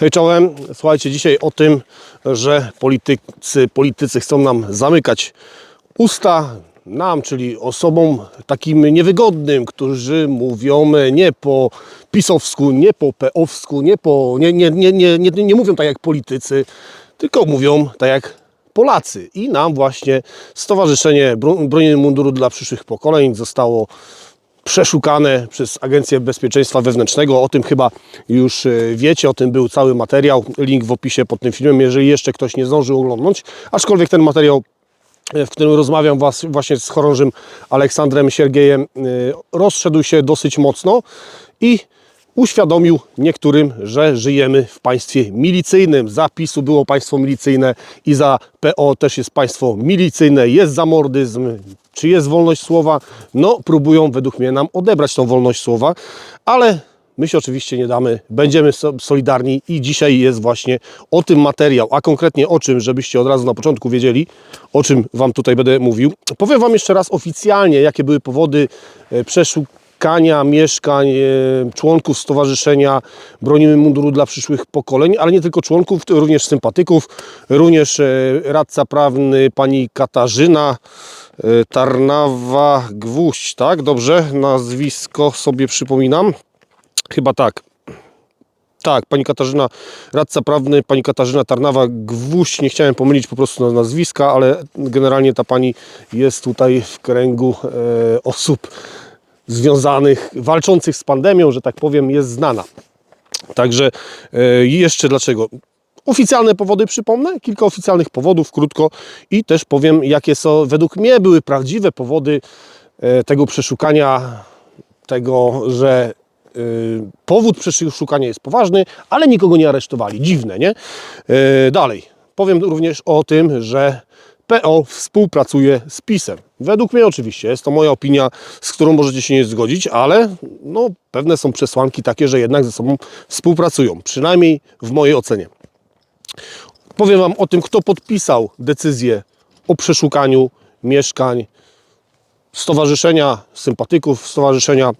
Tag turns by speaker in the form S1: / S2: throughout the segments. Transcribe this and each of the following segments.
S1: Hej czołem, słuchajcie dzisiaj o tym, że politycy, politycy chcą nam zamykać usta, nam, czyli osobom takim niewygodnym, którzy mówią nie po pisowsku, nie po peowsku, nie, po, nie, nie, nie, nie, nie, nie mówią tak jak politycy, tylko mówią tak jak Polacy. I nam właśnie Stowarzyszenie Bro- Broni Munduru dla przyszłych pokoleń zostało przeszukane przez Agencję Bezpieczeństwa Wewnętrznego. O tym chyba już e, wiecie, o tym był cały materiał. Link w opisie pod tym filmem, jeżeli jeszcze ktoś nie zdążył oglądnąć. Aczkolwiek ten materiał, e, w którym rozmawiam was, właśnie z chorążym Aleksandrem Siergiejem, e, rozszedł się dosyć mocno i uświadomił niektórym, że żyjemy w państwie milicyjnym. Za PiSu było państwo milicyjne i za PO też jest państwo milicyjne. Jest zamordyzm, czy jest wolność słowa? No, próbują według mnie nam odebrać tą wolność słowa, ale my się oczywiście nie damy. Będziemy so- solidarni i dzisiaj jest właśnie o tym materiał, a konkretnie o czym, żebyście od razu na początku wiedzieli, o czym Wam tutaj będę mówił. Powiem Wam jeszcze raz oficjalnie, jakie były powody e, przeszukania mieszkań e, członków Stowarzyszenia Bronimy Munduru dla przyszłych pokoleń, ale nie tylko członków, również sympatyków, również e, radca prawny pani Katarzyna e, Tarnawa Gwóźdź, tak? Dobrze? Nazwisko sobie przypominam. Chyba tak. Tak, pani Katarzyna, radca prawny, pani Katarzyna Tarnawa Gwóźdź. Nie chciałem pomylić po prostu na nazwiska, ale generalnie ta pani jest tutaj w kręgu e, osób związanych, walczących z pandemią, że tak powiem, jest znana. Także e, jeszcze dlaczego? Oficjalne powody przypomnę, kilka oficjalnych powodów, krótko i też powiem, jakie są według mnie były prawdziwe powody e, tego przeszukania, tego, że y, powód przeszukania jest poważny, ale nikogo nie aresztowali. Dziwne, nie? E, Dalej. Powiem również o tym, że PO współpracuje z PiSem. Według mnie oczywiście, jest to moja opinia, z którą możecie się nie zgodzić, ale no, pewne są przesłanki takie, że jednak ze sobą współpracują. Przynajmniej w mojej ocenie. Powiem Wam o tym, kto podpisał decyzję o przeszukaniu mieszkań stowarzyszenia sympatyków, stowarzyszenia.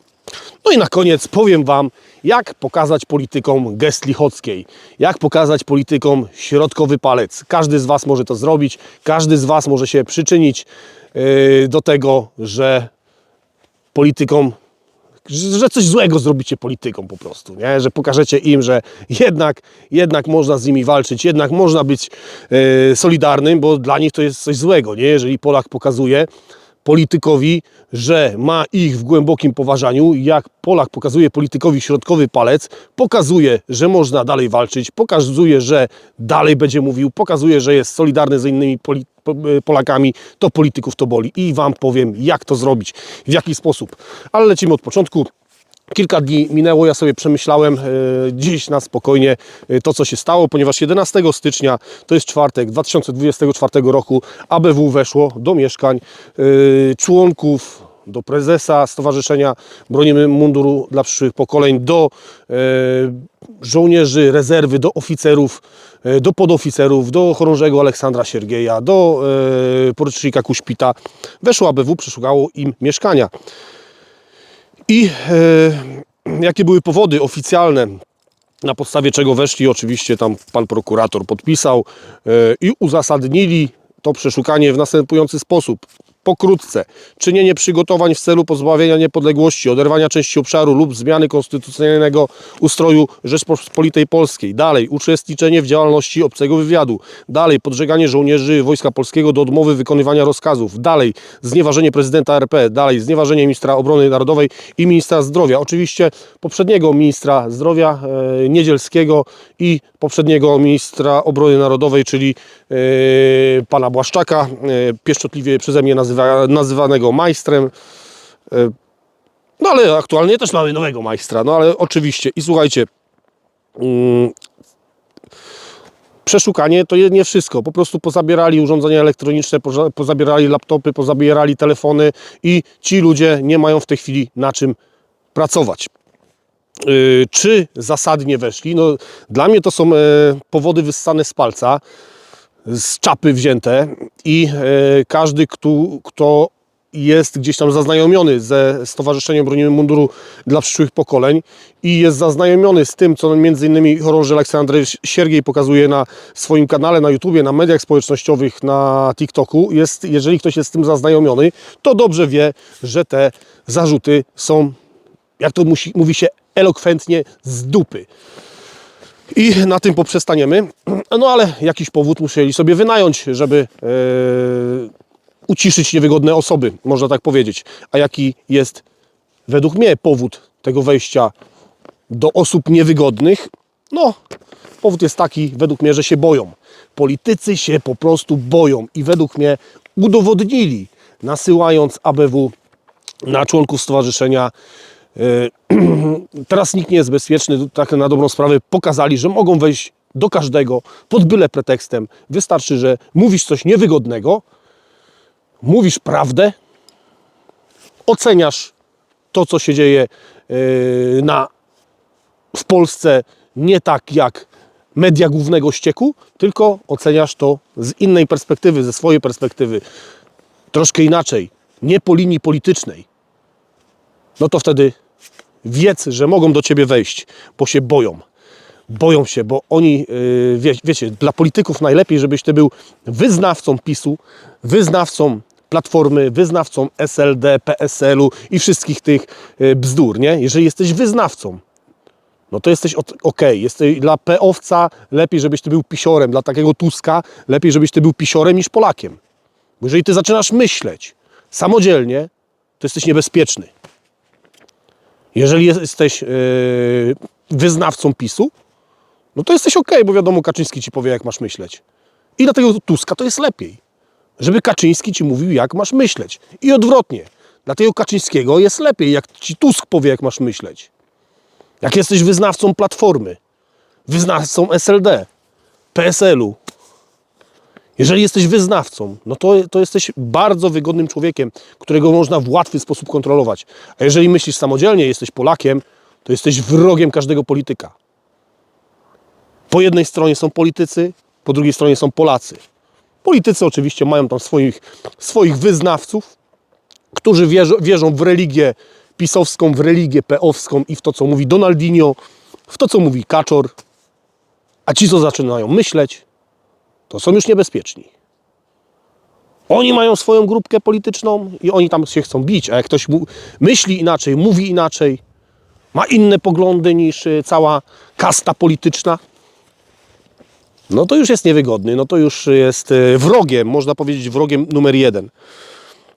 S1: No i na koniec powiem Wam, jak pokazać politykom gest lichockiej, jak pokazać politykom środkowy palec. Każdy z Was może to zrobić, każdy z Was może się przyczynić yy, do tego, że politykom że coś złego zrobicie politykom po prostu, nie? że pokażecie im, że jednak, jednak można z nimi walczyć, jednak można być e, solidarnym, bo dla nich to jest coś złego, nie? jeżeli Polak pokazuje politykowi, że ma ich w głębokim poważaniu, jak Polak pokazuje politykowi środkowy palec, pokazuje, że można dalej walczyć, pokazuje, że dalej będzie mówił, pokazuje, że jest solidarny z innymi e, Polakami, to polityków to boli. I Wam powiem, jak to zrobić, w jaki sposób. Ale lecimy od początku. Kilka dni minęło, ja sobie przemyślałem e, dziś na spokojnie e, to, co się stało, ponieważ 11 stycznia, to jest czwartek 2024 roku, ABW weszło do mieszkań e, członków, do prezesa Stowarzyszenia Bronimy Munduru dla przyszłych pokoleń, do żołnierzy rezerwy, do oficerów, do podoficerów, do chorążego Aleksandra Siergieja, do porucznika Kuśpita. Weszło ABW, przeszukało im mieszkania. I e, jakie były powody oficjalne, na podstawie czego weszli, oczywiście tam pan prokurator podpisał e, i uzasadnili to przeszukanie w następujący sposób. Pokrótce, czynienie przygotowań w celu pozbawienia niepodległości, oderwania części obszaru lub zmiany konstytucyjnego ustroju Rzeczpospolitej Polskiej. Dalej, uczestniczenie w działalności obcego wywiadu. Dalej, podżeganie żołnierzy Wojska Polskiego do odmowy wykonywania rozkazów. Dalej, znieważenie prezydenta RP. Dalej, znieważenie ministra obrony narodowej i ministra zdrowia. Oczywiście poprzedniego ministra zdrowia e, Niedzielskiego i poprzedniego ministra obrony narodowej, czyli e, pana Błaszczaka, e, pieszczotliwie przeze mnie nazywa, nazywanego majstrem. E, no ale aktualnie też mamy nowego majstra, no ale oczywiście. I słuchajcie, mm, przeszukanie to nie wszystko. Po prostu pozabierali urządzenia elektroniczne, poza- pozabierali laptopy, pozabierali telefony i ci ludzie nie mają w tej chwili na czym pracować. Yy, czy zasadnie weszli? No, dla mnie to są e, powody wyssane z palca, z czapy wzięte i e, każdy, kto, kto jest gdzieś tam zaznajomiony ze Stowarzyszeniem Bronimy Munduru dla przyszłych pokoleń i jest zaznajomiony z tym, co między innymi chorąży Aleksandry Siergiej pokazuje na swoim kanale na YouTubie, na mediach społecznościowych, na TikToku. Jest, jeżeli ktoś jest z tym zaznajomiony, to dobrze wie, że te zarzuty są, jak to musi, mówi się elokwentnie, z dupy. I na tym poprzestaniemy. No ale jakiś powód musieli sobie wynająć, żeby e, uciszyć niewygodne osoby, można tak powiedzieć. A jaki jest według mnie powód tego wejścia do osób niewygodnych? No, powód jest taki, według mnie, że się boją. Politycy się po prostu boją i według mnie udowodnili, nasyłając ABW na członków stowarzyszenia teraz nikt nie jest bezpieczny, tak na dobrą sprawę pokazali, że mogą wejść do każdego pod byle pretekstem. Wystarczy, że mówisz coś niewygodnego, mówisz prawdę, oceniasz to, co się dzieje yy, na, w Polsce nie tak jak media głównego ścieku, tylko oceniasz to z innej perspektywy, ze swojej perspektywy, troszkę inaczej, nie po linii politycznej. No to wtedy wiedz, że mogą do ciebie wejść, bo się boją. Boją się, bo oni, yy, wie, wiecie, dla polityków najlepiej, żebyś ty był wyznawcą PiSu, wyznawcą Platformy, wyznawcą SLD, PSL-u i wszystkich tych yy, bzdur, nie? Jeżeli jesteś wyznawcą, no to jesteś ok. Jesteś dla peowca lepiej, żebyś ty był pisiorem, dla takiego Tuska lepiej, żebyś ty był pisiorem niż Polakiem. Bo jeżeli ty zaczynasz myśleć samodzielnie, to jesteś niebezpieczny. Jeżeli jesteś yy, wyznawcą PiSu, no to jesteś ok, bo wiadomo, Kaczyński ci powie, jak masz myśleć. I dlatego Tuska to jest lepiej, żeby Kaczyński ci mówił, jak masz myśleć. I odwrotnie. Dlatego Kaczyńskiego jest lepiej, jak ci Tusk powie, jak masz myśleć. Jak jesteś wyznawcą Platformy, wyznawcą SLD, PSL-u, jeżeli jesteś wyznawcą, no to, to jesteś bardzo wygodnym człowiekiem, którego można w łatwy sposób kontrolować. A jeżeli myślisz samodzielnie, jesteś Polakiem, to jesteś wrogiem każdego polityka. Po jednej stronie są politycy, po drugiej stronie są Polacy. Politycy oczywiście mają tam swoich, swoich wyznawców, którzy wierzą, wierzą w religię pisowską, w religię peowską i w to, co mówi Donaldinho, w to, co mówi Kaczor. A ci, co zaczynają myśleć, to są już niebezpieczni. Oni mają swoją grupkę polityczną i oni tam się chcą bić, a jak ktoś myśli inaczej, mówi inaczej, ma inne poglądy niż y, cała kasta polityczna, no to już jest niewygodny, no to już jest y, wrogiem, można powiedzieć wrogiem numer jeden.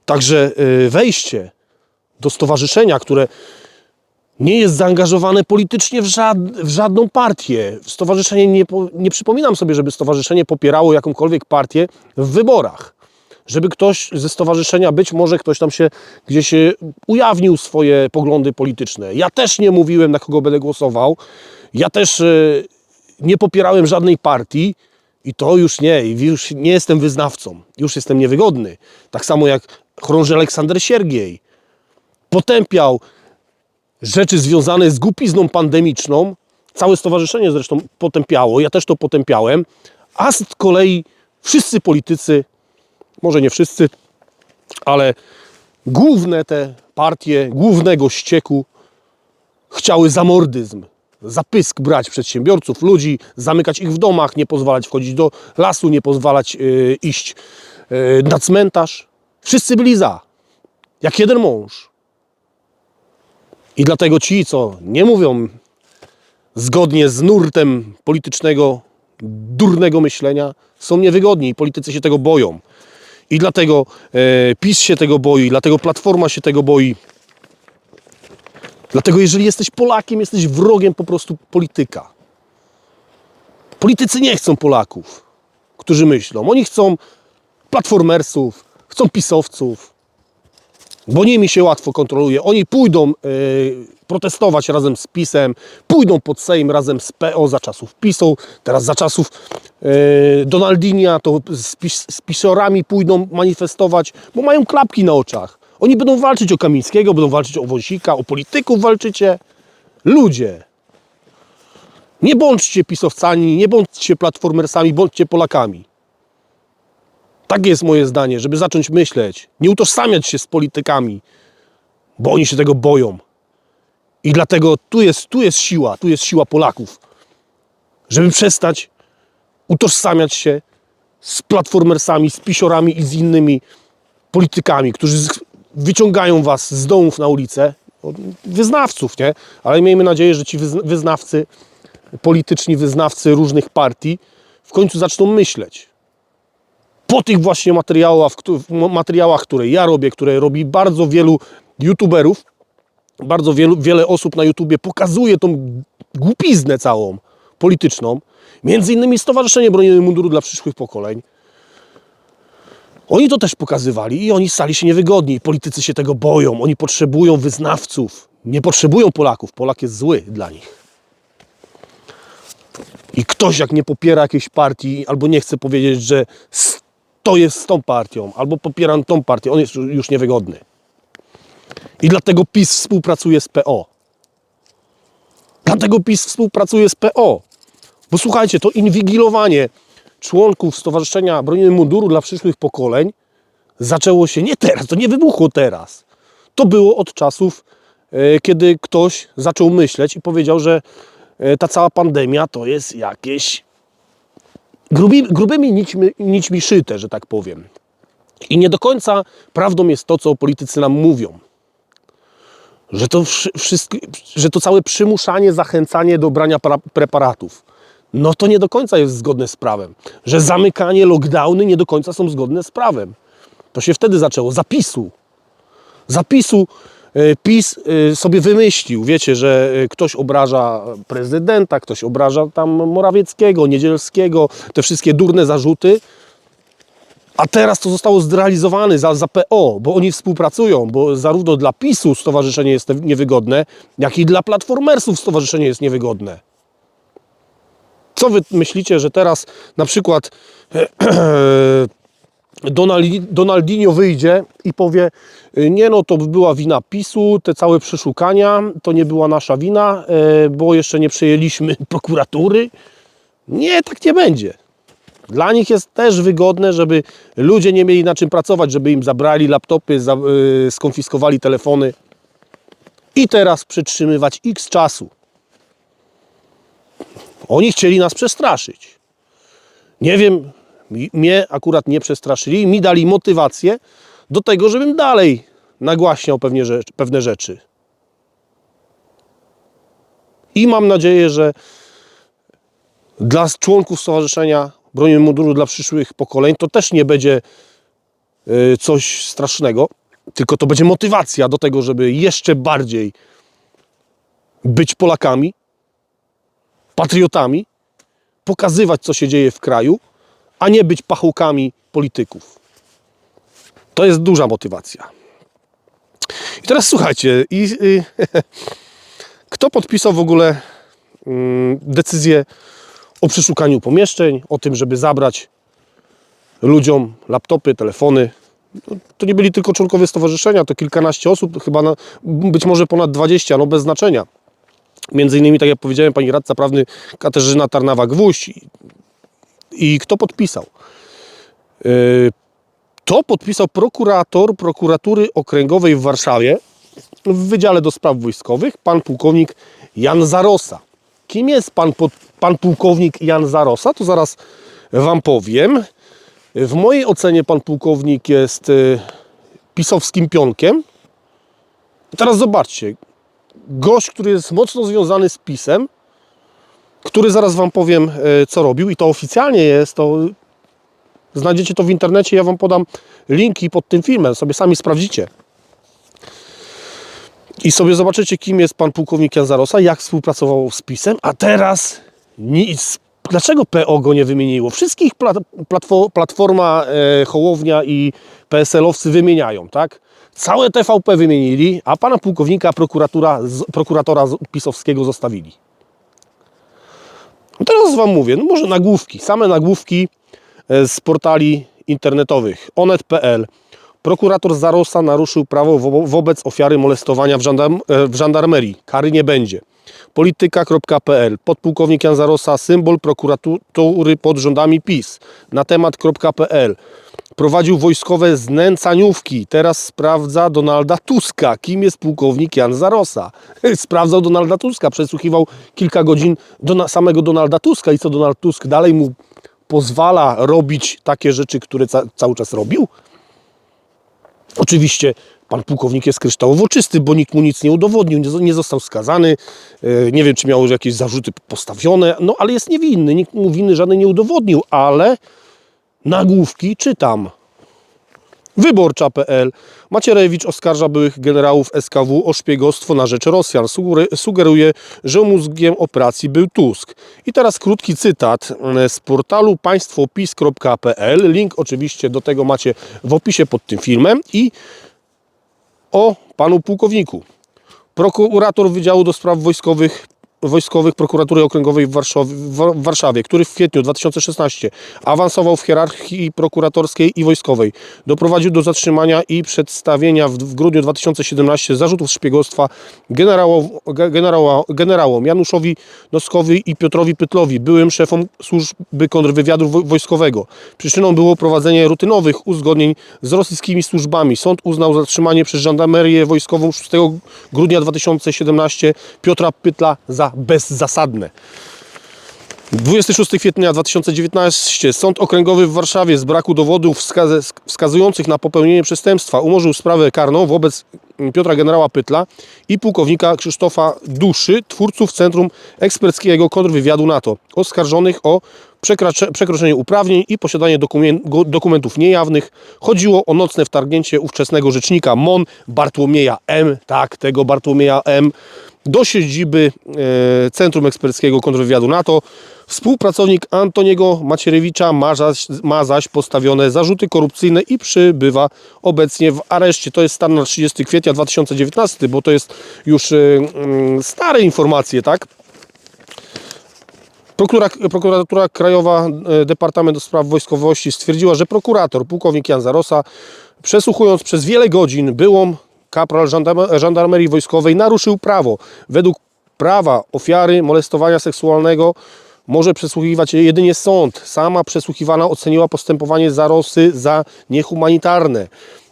S1: Także y, wejście do stowarzyszenia, które nie jest zaangażowane politycznie w, żad, w żadną partię. Stowarzyszenie nie, nie przypominam sobie, żeby stowarzyszenie popierało jakąkolwiek partię w wyborach. Żeby ktoś ze stowarzyszenia, być może ktoś tam się gdzieś e, ujawnił swoje poglądy polityczne. Ja też nie mówiłem, na kogo będę głosował. Ja też e, nie popierałem żadnej partii i to już nie, już nie jestem wyznawcą. Już jestem niewygodny. Tak samo jak chorąży Aleksander Siergiej. Potępiał rzeczy związane z głupizną pandemiczną. Całe stowarzyszenie zresztą potępiało, ja też to potępiałem, a z kolei wszyscy politycy, może nie wszyscy, ale główne te partie głównego ścieku chciały zamordyzm, zapysk brać przedsiębiorców, ludzi, zamykać ich w domach, nie pozwalać wchodzić do lasu, nie pozwalać yy, iść yy, na cmentarz. Wszyscy byli za, jak jeden mąż. I dlatego ci, co nie mówią zgodnie z nurtem politycznego, durnego myślenia, są niewygodni i politycy się tego boją. I dlatego e, PiS się tego boi, dlatego Platforma się tego boi. Dlatego jeżeli jesteś Polakiem, jesteś wrogiem po prostu polityka. Politycy nie chcą Polaków, którzy myślą. Oni chcą platformersów, chcą pisowców, bo nimi się łatwo kontroluje. Oni pójdą e, protestować razem z PiSem, pójdą pod Sejm razem z PO za czasów PiSu, teraz za czasów e, Donaldinia, to z, pis, z pisorami pójdą manifestować, bo mają klapki na oczach. Oni będą walczyć o Kamińskiego, będą walczyć o Wąsika, o polityków walczycie. Ludzie, nie bądźcie pisowcami, nie bądźcie platformersami, bądźcie Polakami. Takie jest moje zdanie, żeby zacząć myśleć, nie utożsamiać się z politykami, bo oni się tego boją. I dlatego tu jest, tu jest siła, tu jest siła Polaków, żeby przestać utożsamiać się z platformersami, z pisiorami i z innymi politykami, którzy wyciągają was z domów na ulicę, wyznawców, nie? Ale miejmy nadzieję, że ci wyzn- wyznawcy, polityczni wyznawcy różnych partii w końcu zaczną myśleć. Po tych właśnie materiałach, materiałach, które ja robię, które robi bardzo wielu youtuberów, bardzo wielu, wiele osób na YouTubie pokazuje tą głupiznę całą polityczną, między innymi Stowarzyszenie Bronienia Munduru dla przyszłych pokoleń. Oni to też pokazywali i oni stali się niewygodni. Politycy się tego boją. Oni potrzebują wyznawców. Nie potrzebują Polaków. Polak jest zły dla nich. I ktoś jak nie popiera jakiejś partii albo nie chce powiedzieć, że to jest z tą partią, albo popieram tą partię, on jest już niewygodny. I dlatego PiS współpracuje z PO. Dlatego PiS współpracuje z PO. Bo słuchajcie, to inwigilowanie członków Stowarzyszenia Bronimy Munduru dla przyszłych pokoleń zaczęło się nie teraz, to nie wybuchło teraz. To było od czasów, e, kiedy ktoś zaczął myśleć i powiedział, że e, ta cała pandemia to jest jakieś grubi, grubymi nićmi, nićmi szyte, że tak powiem. I nie do końca prawdą jest to, co politycy nam mówią że to, wszy- wszystko, że to całe przymuszanie, zachęcanie do brania preparatów, no to nie do końca jest zgodne z prawem. Że zamykanie, lockdowny nie do końca są zgodne z prawem. To się wtedy zaczęło. Zapisu. Zapisu PiS e, sobie wymyślił. Wiecie, że e, ktoś obraża prezydenta, ktoś obraża tam Morawieckiego, Niedzielskiego, te wszystkie durne zarzuty. A teraz to zostało zrealizowane za, za PO, bo oni współpracują, bo zarówno dla PiSu stowarzyszenie jest niewygodne, jak i dla platformersów stowarzyszenie jest niewygodne. Co wy myślicie, że teraz na przykład Donaldinho wyjdzie i powie, nie no, to była wina PiSu, te całe przeszukania, to nie była nasza wina, e, bo jeszcze nie przejęliśmy prokuratury. Nie, tak nie będzie. Dla nich jest też wygodne, żeby ludzie nie mieli na czym pracować, żeby im zabrali laptopy, y, skonfiskowali telefony i teraz przytrzymywać x czasu. Oni chcieli nas przestraszyć. Nie wiem, mnie akurat nie przestraszyli, mi dali motywację do tego, żebym dalej nagłaśniał pewne rzeczy. I mam nadzieję, że dla członków Stowarzyszenia Broni Munduru dla przyszłych pokoleń to też nie będzie y, coś strasznego, tylko to będzie motywacja do tego, żeby jeszcze bardziej być Polakami, patriotami, pokazywać, co się dzieje w kraju, a nie być pachołkami polityków. To jest duża motywacja. I teraz słuchajcie, i, y, kto podpisał w ogóle mm, decyzję o przeszukaniu pomieszczeń, o tym, żeby zabrać ludziom laptopy, telefony. No, To nie byli tylko członkowie stowarzyszenia, to kilkanaście osób, chyba na, być może ponad 20, no bez znaczenia. Między innymi, tak jak powiedziałem, pani radca prawny Katarzyna Tarnawa-Gwóźdź. I, kto podpisał? Yy, To podpisał prokurator prokuratury okręgowej w Warszawie w Wydziale do Spraw Wojskowych, pan pułkownik Jan Zarosa. Kim jest pan, pan pułkownik Jan Zarosa? To zaraz wam powiem. W mojej ocenie pan pułkownik jest y, pisowskim pionkiem. Teraz zobaczcie. Gość, który jest mocno związany z pisem, który zaraz wam powiem, y, co robił i to oficjalnie jest, to znajdziecie to w internecie, ja wam podam linki pod tym filmem, sobie sami sprawdzicie. I sobie zobaczycie, kim jest pan pułkownik Jan Zarosa, jak współpracował z PiSem, a teraz nic. Dlaczego PO go nie wymieniło? Wszystkich plat, platfo, Platforma, e, Hołownia i PSL-owcy wymieniają, tak? Całe TVP wymienili, a pana pułkownika prokuratura, prokuratora pisowskiego zostawili. No teraz wam mówię, no może nagłówki, same nagłówki e, z portali internetowych. Onet.pl Prokurator Zarosa naruszył prawo wo- wobec ofiary molestowania w, żandarm, e, w żandarmerii. Kary nie będzie. Polityka.pl Podpułkownik Jan Zarosa, symbol prokuratury pod rządami PiS. Na temat.pl prowadził wojskowe znęcaniówki. Teraz sprawdza Donalda Tuska. Kim jest pułkownik Jan Zarosa? Sprawdzał Donalda Tuska, przesłuchiwał kilka godzin do samego Donalda Tuska i co Donald Tusk dalej mu pozwala robić takie rzeczy, które ca cały czas robił? Oczywiście pan pułkownik jest kryształowo czysty, bo nikt mu nic nie udowodnił, nie, został skazany. E, Nie wiem, czy miał jakieś zarzuty postawione, no ale jest niewinny. Nikt mu winy żadnej nie udowodnił, ale nagłówki czytam. Wyborcza.pl Macierewicz oskarża byłych generałów SKW o szpiegostwo na rzecz Rosjan. Sugeruje, że mózgiem operacji był Tusk. I teraz krótki cytat e, z portalu państwopis.pl. Link oczywiście do tego macie w opisie pod tym filmem. I o panu pułkowniku. Prokurator Wydziału do Spraw Wojskowych Wojskowych Prokuratury Okręgowej w Warszawie, w Warszawie, który w kwietniu 2016 awansował w hierarchii prokuratorskiej i wojskowej, doprowadził do zatrzymania i przedstawienia w, w grudniu 2017 zarzutów szpiegostwa generałow, ge- generała, generałom Januszowi Noskowi i Piotrowi Pytlowi, byłym szefom służby kontrwywiadu wo- wojskowego. Przyczyną było prowadzenie rutynowych uzgodnień z rosyjskimi służbami. Sąd uznał zatrzymanie przez żandarmerię wojskową 6 grudnia 2017 Piotra Pytla za bezzasadne. 26 kwietnia 2019 Sąd Okręgowy w Warszawie z braku dowodów wskazujących na popełnienie przestępstwa umorzył sprawę karną wobec Piotra generała Pytla i pułkownika Krzysztofa Duszy, twórców Centrum Eksperckiego Kontrwywiadu NATO, oskarżonych o przekroczenie uprawnień i posiadanie dokumentów niejawnych. Chodziło o nocne wtargnięcie ówczesnego rzecznika MON Bartłomieja M, tak, tego Bartłomieja M, do siedziby Centrum Eksperckiego Kontrwywiadu NATO. Współpracownik Antoniego Macierewicza ma zaś, ma zaś postawione zarzuty korupcyjne i przybywa obecnie w areszcie. To jest stan na 30 kwietnia 2019, bo to jest już e, mm, stare informacje, tak? Prokura, prokuratura Krajowa, e, Departament Spraw Wojskowości stwierdziła, że prokurator, pułkownik Jan Zarosa, przesłuchując przez wiele godzin byłą kapral żandarmerii wojskowej, naruszył prawo. Według prawa ofiary molestowania seksualnego może przesłuchiwać jedynie sąd. Sama przesłuchiwana oceniła postępowanie Zarosy za niehumanitarne.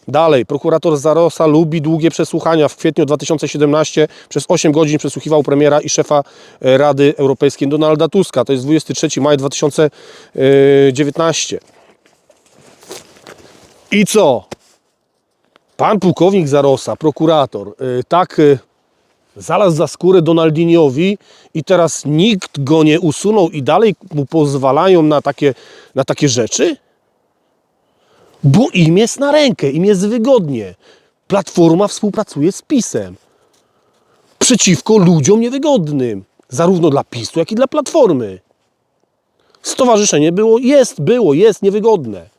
S1: Dalej, prokurator Zarosa lubi długie przesłuchania. W kwietniu 2017 przez 8 godzin przesłuchiwał premiera i szefa e, Rady Europejskiej Donalda Tuska. To jest 23 maja 2019. I co? Pan pułkownik Zarosa, prokurator, y, tak y, zalazł za skórę Donaldiniowi i teraz nikt go nie usunął i dalej mu pozwalają na takie, na takie rzeczy? Bo im jest na rękę, im jest wygodnie. Platforma współpracuje z PiSem. Przeciwko ludziom niewygodnym. Zarówno dla PiSu, jak i dla Platformy. Stowarzyszenie było, jest, było, jest niewygodne.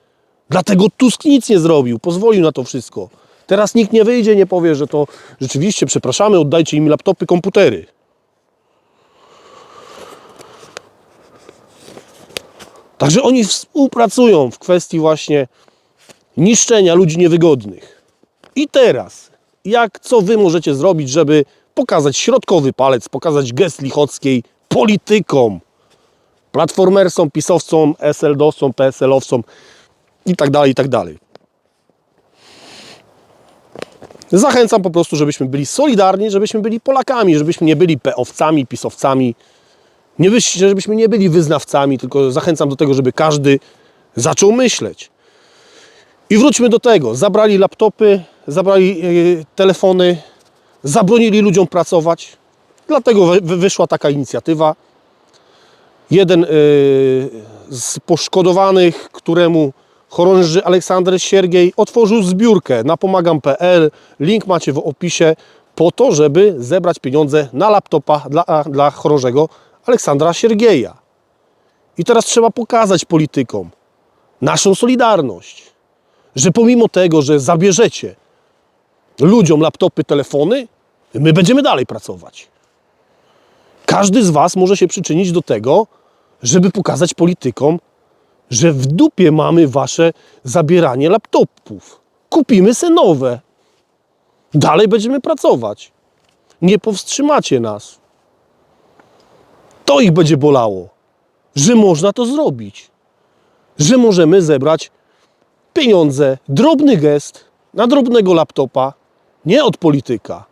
S1: Dlatego Tusk nic nie zrobił, pozwolił na to wszystko. Teraz nikt nie wyjdzie, nie powie, że to rzeczywiście, przepraszamy, oddajcie im laptopy, komputery. Także oni współpracują w kwestii właśnie niszczenia ludzi niewygodnych. I teraz, jak co wy możecie zrobić, żeby pokazać środkowy palec, pokazać gest lichockiej politykom, platformersom, pisowcom, SLD-owcom, PSL-owcom i tak dalej, i tak dalej. Zachęcam po prostu, żebyśmy byli solidarni, żebyśmy byli Polakami, żebyśmy nie byli peowcami, pisowcami, nie byś, żebyśmy nie byli wyznawcami, tylko zachęcam do tego, żeby każdy zaczął myśleć. I wróćmy do tego. Zabrali laptopy, zabrali e, telefony, zabronili ludziom pracować. Dlatego wy- wy- wyszła taka inicjatywa. Jeden e, z poszkodowanych, któremu chorąży Aleksander Siergiej, otworzył zbiórkę na pomagam.pl. Link macie w opisie po to, żeby zebrać pieniądze na laptopa dla, dla chorążego Aleksandra Siergieja. I teraz trzeba pokazać politykom naszą solidarność, że pomimo tego, że zabierzecie ludziom laptopy, telefony, my będziemy dalej pracować. Każdy z Was może się przyczynić do tego, żeby pokazać politykom, że w dupie mamy Wasze zabieranie laptopów. Kupimy se nowe. Dalej będziemy pracować. Nie powstrzymacie nas. To ich będzie bolało, że można to zrobić. Że możemy zebrać pieniądze, drobny gest na drobnego laptopa, nie od polityka.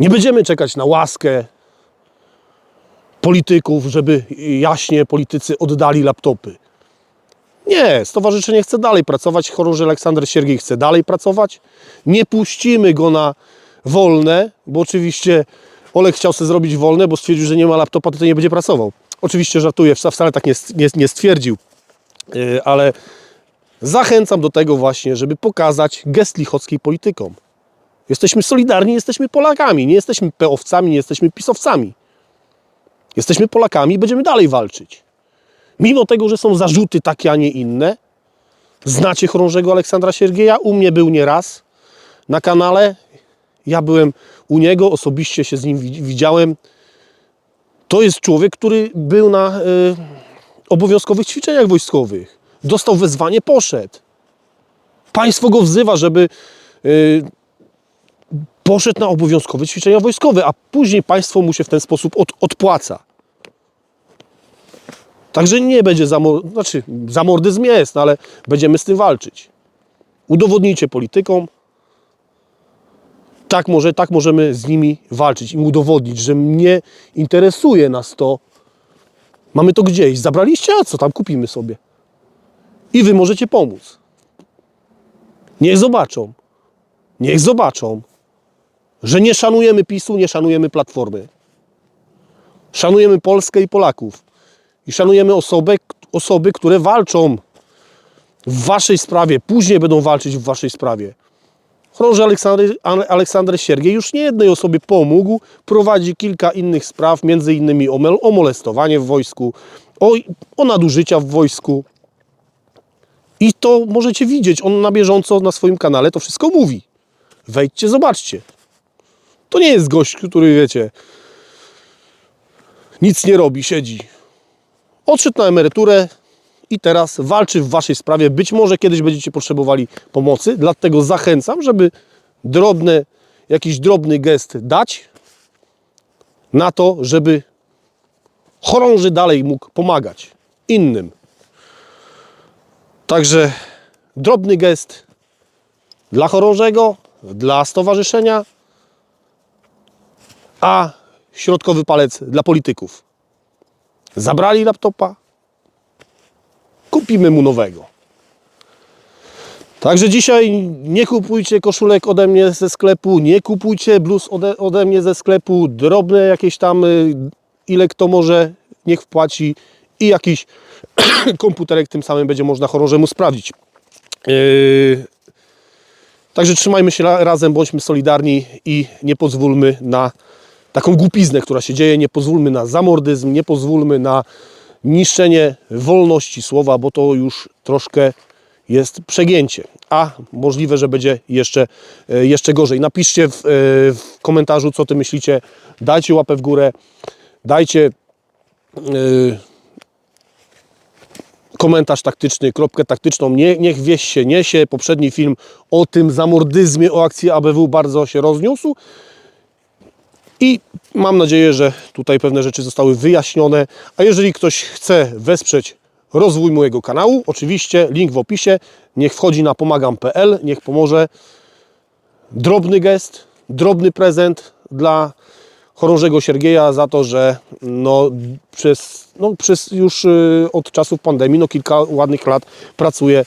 S1: Nie będziemy czekać na łaskę polityków, żeby jaśnie politycy oddali laptopy. Nie, stowarzyszenie chce dalej pracować, chorąży Aleksander Siergiej chce dalej pracować. Nie puścimy go na wolne, bo oczywiście Olek chciał sobie zrobić wolne, bo stwierdził, że nie ma laptopa, to, nie będzie pracował. Oczywiście żartuję, wcale tak nie, nie, nie stwierdził, Yy, ale zachęcam do tego właśnie, żeby pokazać gest lichockiej politykom. Jesteśmy solidarni, jesteśmy Polakami, nie jesteśmy peowcami, nie jesteśmy pisowcami. Jesteśmy Polakami i będziemy dalej walczyć. Mimo tego, że są zarzuty takie, a nie inne. Znacie chorążego Aleksandra Siergieja? U mnie był nieraz na kanale. Ja byłem u niego, osobiście się z nim wi- widziałem. To jest człowiek, który był na y, obowiązkowych ćwiczeniach wojskowych. Dostał wezwanie, poszedł. Państwo go wzywa, żeby y, poszedł na obowiązkowe ćwiczenia wojskowe, a później państwo mu się w ten sposób od, odpłaca. Także nie będzie zamor... znaczy, zamordyzm jest, no ale będziemy z tym walczyć. Udowodnijcie politykom, tak, może, tak możemy z nimi walczyć, im udowodnić, że mnie interesuje nas to. Mamy to gdzieś. Zabraliście, a co tam kupimy sobie? I wy możecie pomóc. Niech zobaczą. Niech zobaczą, że nie szanujemy PiSu, nie szanujemy Platformy. Szanujemy Polskę i Polaków. I szanujemy osoby, osoby, które walczą w waszej sprawie, później będą walczyć w waszej sprawie. Chorąży Aleksander, Aleksander Siergiej już nie jednej osobie pomógł, prowadzi kilka innych spraw, między innymi o, o molestowanie w wojsku, o, o nadużycia w wojsku. I to możecie widzieć, on na bieżąco na swoim kanale to wszystko mówi. Wejdźcie, zobaczcie. To nie jest gość, który wiecie, nic nie robi, siedzi. Odszedł na emeryturę i teraz walczy w waszej sprawie. Być może kiedyś będziecie potrzebowali pomocy, dlatego zachęcam, żeby drobne, jakiś drobny gest dać na to, żeby chorąży dalej mógł pomagać innym. Także drobny gest dla chorążego, dla stowarzyszenia, a środkowy palec dla polityków. Zabrali laptopa, kupimy mu nowego. Także dzisiaj nie kupujcie koszulek ode mnie ze sklepu, nie kupujcie bluz ode, ode mnie ze sklepu, drobne jakieś tam, y, ile kto może, niech wpłaci i jakiś komputerek tym samym będzie można chorążemu sprawdzić. Yy, Także trzymajmy się ra- razem, bądźmy solidarni i nie pozwólmy na taką głupiznę, która się dzieje. Nie pozwólmy na zamordyzm, nie pozwólmy na niszczenie wolności słowa, bo to już troszkę jest przegięcie. A możliwe, że będzie jeszcze, e, jeszcze gorzej. Napiszcie w, e, w komentarzu, co ty myślicie. Dajcie łapę w górę. Dajcie e, komentarz taktyczny, kropkę taktyczną. Nie, niech wieś się niesie. Poprzedni film o tym zamordyzmie, o akcji ABW bardzo się rozniósł. I mam nadzieję, że tutaj pewne rzeczy zostały wyjaśnione. A jeżeli ktoś chce wesprzeć rozwój mojego kanału, oczywiście link w opisie. Niech wchodzi na pomagam.pl, niech pomoże. Drobny gest, drobny prezent dla chorążego Siergieja za to, że no, przez, no, przez już y, od czasów pandemii, no kilka ładnych lat pracuje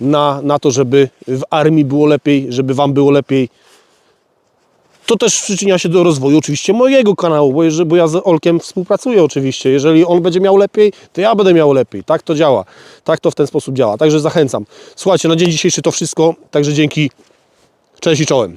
S1: na, na to, żeby w armii było lepiej, żeby Wam było lepiej. To też przyczynia się do rozwoju oczywiście mojego kanału, bo, jeżeli, bo ja z Olkiem współpracuję oczywiście. Jeżeli on będzie miał lepiej, to ja będę miał lepiej. Tak to działa. Tak to w ten sposób działa. Także zachęcam. Słuchajcie, na dzień dzisiejszy to wszystko. Także dzięki. Cześć i czołem.